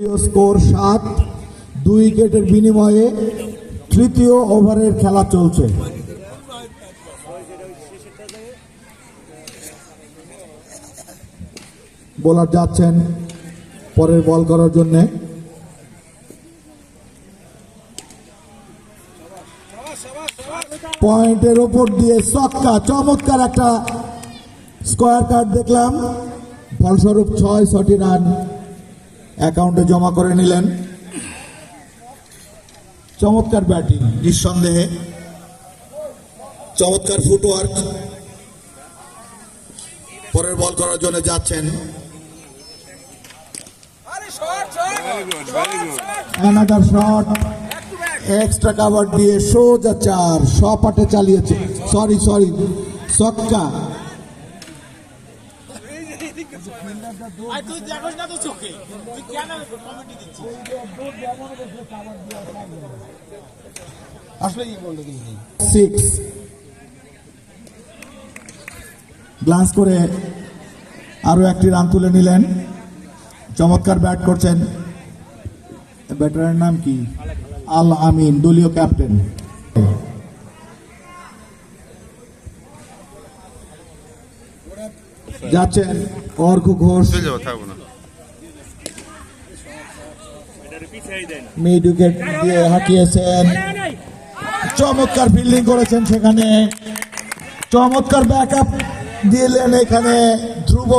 Score সাত, দুই উইকেটের বিনিময়ে তৃতীয় ওভারের খেলা চলছে। বোলার যাচ্ছেন পরের বল করার জন্যে। পয়েন্টের ওপর দিয়ে সক্কা চমৎকার একটা স্কোয়ার কার্ড দেখলাম। ফলস্বরূপ ছয়, ছটি রান। অ্যাকাউন্টে জমা করে নিলেন। চমৎকার ব্যাটিং। নিঃসন্দেহে। চমৎকার ফুটওয়ার্ক পরের বল করার জন্য যাচ্ছেন। অ্যানাদার শট এক্সট্রা কাভার দিয়ে সোজা চার। সপাটে চালিয়েছে। সরি সরি সক্কা। তুই দেখোস না তো চোখে? তুই কেন কমেন্ট দিচ্ছিস? আসলে বলল কিন্তু সিক্স গ্লান্স করে আরও একটি রান তুলে নিলেন। চমৎকার ব্যাট করছেন। ব্যাটারের নাম কি? আল আমিন দলীয় ক্যাপ্টেন যাচ্ছেন অর্ঘ ঘোষ। মিড উইকেট দিয়ে হাঁটিয়েছেন চমৎকার ফিল্ডিং করেছেন সেখানে। চমৎকার ব্যাকআপ দিলেন এখানে ধ্রুব।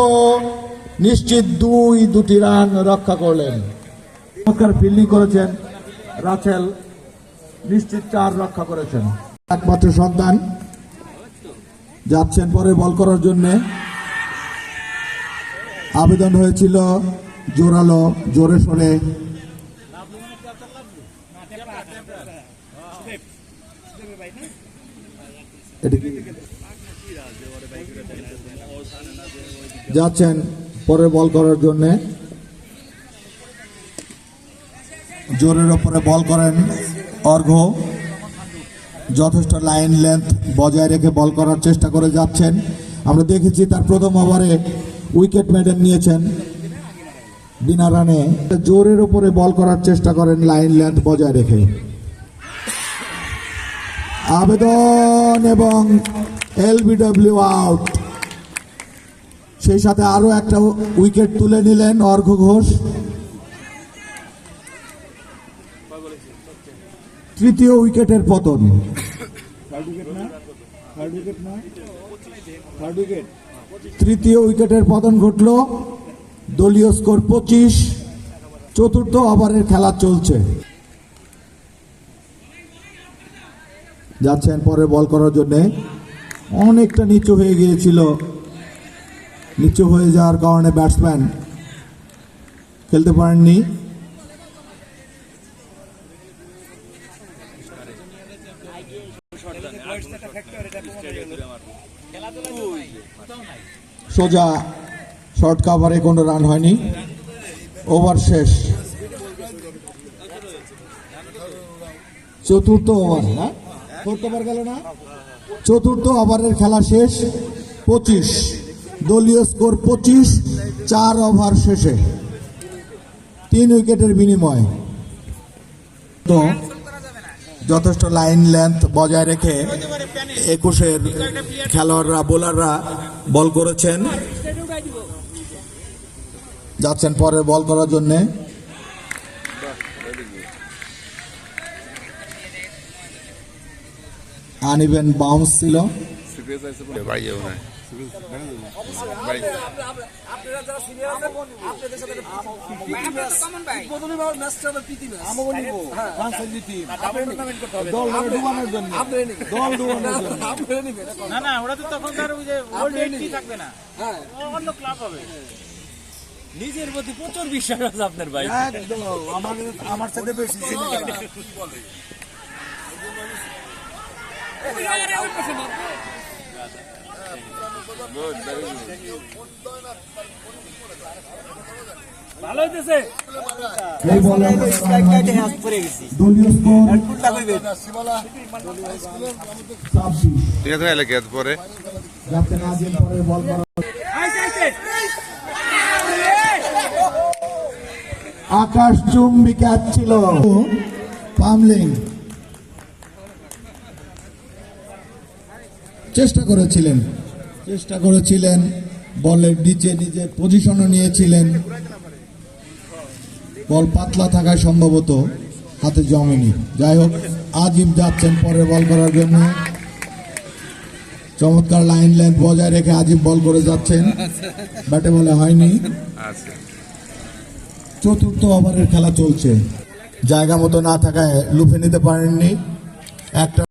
নিশ্চিত দুই দুটি রান রক্ষা করলেন। চমৎকার ফিল্ডিং করেছেন রাচেল। নিশ্চিত চার রক্ষা করেছেন। একমাত্র সন্তান। যাচ্ছেন পরে বল করার জন্যে। আবেদন হয়েছিল জোরালো, জোরে সোরে? যাচ্ছেন পরে বল করার জন্য। জোরের ওপরে বল করেন অর্ঘ যথেষ্ট লাইন লেন্থ বজায় রেখে বল করার চেষ্টা করে যাচ্ছেন। আমরা দেখেছি তার প্রথম ওভারে উইকেট মেডেন নিয়েছেন বিনা রানে জোরের ওপরে বল করার চেষ্টা করেন লাইন লেন্থ বজায় রেখে। আবেদন এবং এলবিডব্লিউ আউট সেই সাথে আরও একটা উইকেট তুলে নিলেন অর্ঘ ঘোষ। তৃতীয় উইকেটের পতন। তৃতীয় উইকেটের পতন ঘটল। দলীয় স্কোর পঁচিশ। চতুর্থ ওভারের খেলা চলছে। যাচ্ছেন পরে বল করার জন্য। অনেকটা নিচু হয়ে গিয়েছিল। নিচু হয়ে যাওয়ার কারণে ব্যাটসম্যান খেলতে পারেননি। সোজা শর্ট কাভারে কোনো রান হয়নি। ওভার শেষ। চতুর্থ ওভার, না? ফোর্থ ওভার গেল না? চতুর্থ ওভারের খেলা শেষ, পঁচিশ। দলীয় স্কোর পঁচিশ, চার ওভার শেষে। তিন উইকেটের বিনিময়। তো যথেষ্ট লাইন লেন্থ বজায় রেখে একুশের খেলোয়াড়রা বোলাররা বল করেছেন। যাচ্ছেন পরে বল করার জন্যে। আনইভেন বাউন্স ছিল। না না না ওরা তো তখন তার ওই যে ওল্ড এজ কি থাকবে না। অন্য ক্লাব হবে। নিজের প্রতি প্রচুর বিশ্বাস আছে আপনার ভাই। একদম আমার আমার সাথে বেশি ভালো হইতেছে। ঠিক আছে এলাকা পরে। পরে আকাশ চুম্বি ক্যাচ ছিল। পামলিং। চেষ্টা করেছিলেন। চেষ্টা করেছিলেন বলের নিচে নিজে পজিশনও নিয়েছিলেন। বল পাতলা থাকায় সম্ভবত হাতে জমেনি। যাই হোক আজিম যাচ্ছেন পরের বল করার জন্য। চমৎকার লাইন লেন্থ বজায় রেখে আজিম বল করে যাচ্ছেন। ব্যাটে বলে হয়নি। আচ্ছা। চতুর্থ ওভারের খেলা চলছে। জায়গা মতো না থাকায় লুফে নিতে পারেননি। একটা